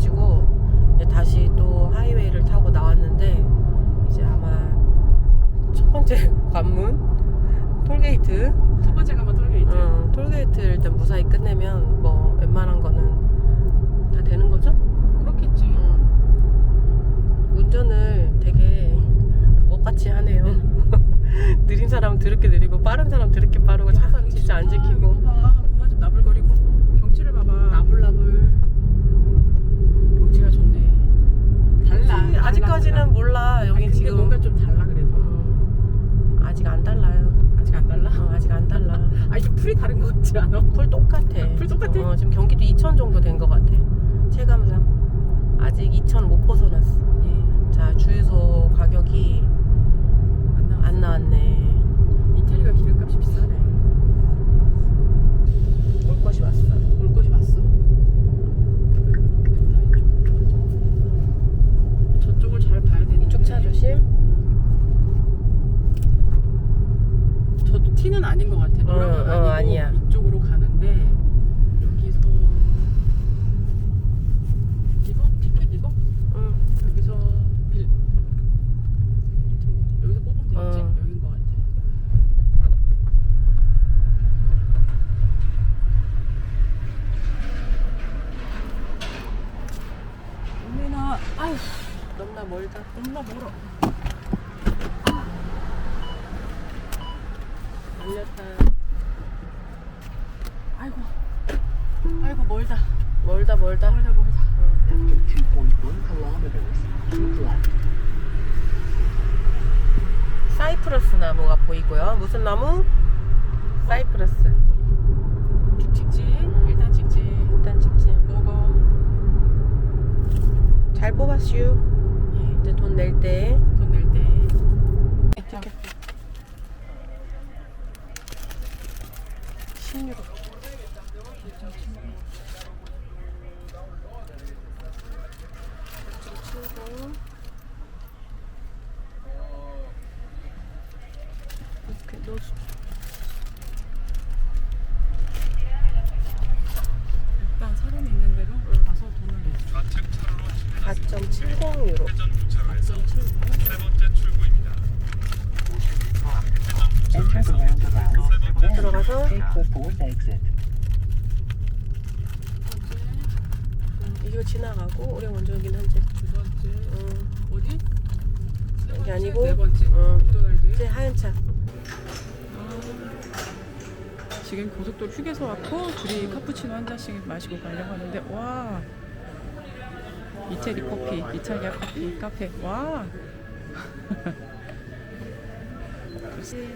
떨어지고 다시 또 하이웨이를 타고 나왔는데 이제 아마 첫 번째 관문 톨게이트 첫 번째 관문 톨게이트 어, 톨게이트 일단 무사히 끝내면 뭐 웬만한 거는 다 되는 거죠? 그렇겠지 응. 운전을 되게 같지 않아? 풀 똑같아. 풀 똑같아? 어, 지금 경기도 2천 정도 된 것 같아. 체감상 아직 2천 못 벗어났어. 예. 자 주유소 가격이 안. 안 나왔네. 이태리가 기름값이 비싸네. 올 것이 왔어. 올 것이 왔어. 저쪽을 잘 봐야 되는 이쪽 차 조심. 저도 T는 아닌 것 같아. 노란은 어, 어, 아니고 아니야. 이쪽으로 가는데 여기서 이거 티켓 이거 응. 여기서 빌 여기서 뽑으면 되겠지? 어. 여긴 것 같아. 우민아, 아휴, 멀다. 너무나 멀어. 말렸다. 아이고, 아이고 멀다, 멀다 멀다. 멀다 멀다. After 2.1 kilometers, keep left. 사이프러스 나무가 보이고요. 무슨 나무? 사이프러스. 직진, 일단 직진. 일단 직진. 먹어. 잘 뽑았슈. 낼 때. 돈 낼 때. 16. 이렇게 넣어줘. 일단 사람이 있는 대로 가서 돈을 내. 4.70 유로. 4.7. Enter the roundabout, then 들어가서 이거 지나가고 우리 먼저 여긴 현재. 두 번째. 음, 어디? 세 여기 아니고 네 번째. 어. 이제 하얀 차. 지금 고속도로 휴게소 왔고 둘이 카푸치노 한 잔씩 마시고 가려고 하는데 와 이태리 커피, 이탈리아 커피 카페 와.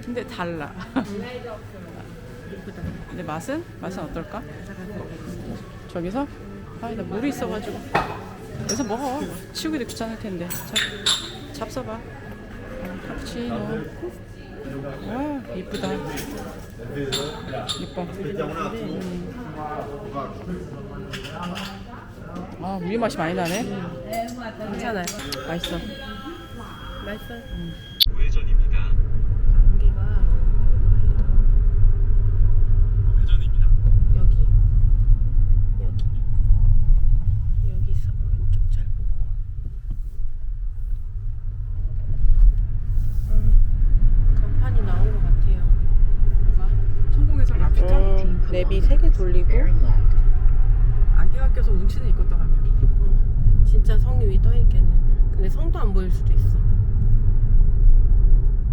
근데 달라. 근데 맛은 맛은 어떨까? 저기서 아나 물이 있어가지고 여기서 먹어. 치우기도 귀찮을 텐데. 잡 잡숴봐. 카푸치노. 와 이쁘다. 이뻐. 음. 아 우유 맛이 많이 나네. 괜찮아요. 맛있어. 맛있어. 우회전입니다. 감기가 우회전입니다. 여기 여기 여기서 왼쪽 잘 보고. 음, 간판이 나온 것 같아요. 뭐가? 성공해서 라피카? 음, 랩이 세개 돌리고 left. 안개 가 껴서 운치는 있겠다 진짜 성이 위떠 있겠네. 근데 성도 안 보일 수도 있어.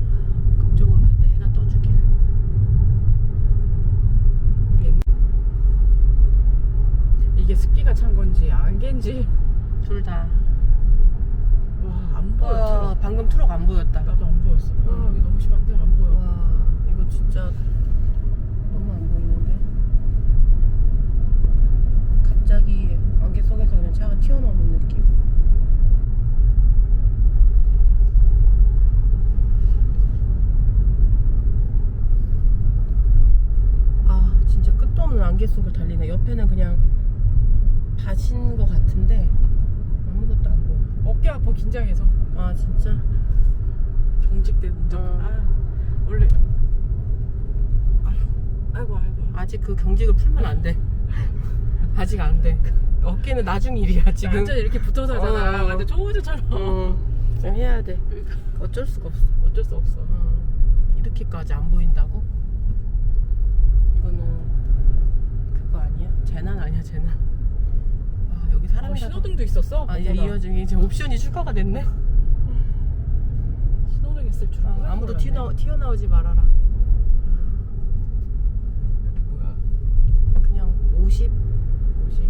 아, 그쪽으로 그때 해가 떠주길. 이게 습기가 찬 건지 안개인지 둘 다. 와 안 보여 와, 트럭. 방금 트럭 안 보였다. 나도 안 보였어. 와 음. 여기 너무 심한데 안 보여. 와, 이거 진짜 너무 안 보이는데? 갑자기 안개 속에서 그냥 차가 튀어나오는 느낌. 아, 진짜 끝도 없는 안개 속을 달리네. 옆에는 그냥 밭인 것 같은데 아무것도 안 보여. 어깨 아파 긴장해서 아, 진짜? 경직돼 운전. 어. 아 원래 아유, 아이고 아이고. 아직 그 경직을 풀면 안 돼. 아직 안 돼. 어깨는 나중 일이야 지금. 완전 이렇게 붙어서 하잖아. 어. 완전 초보자처럼. 어, 좀 해야 돼. 어쩔 수가 없어. 어쩔 수 없어. 어, 이렇게까지 안 보인다고? 이거는 그거 아니야? 쟤는. 아 여기 어, 사람이 신호등도 있었어? 아 이제. 이 와중에 이제 옵션이 추가가 됐네. 신호등 있을 줄 아. 아무도 튀어 튀어나오지 말아라. 여기 뭐야? 그냥 50 옷이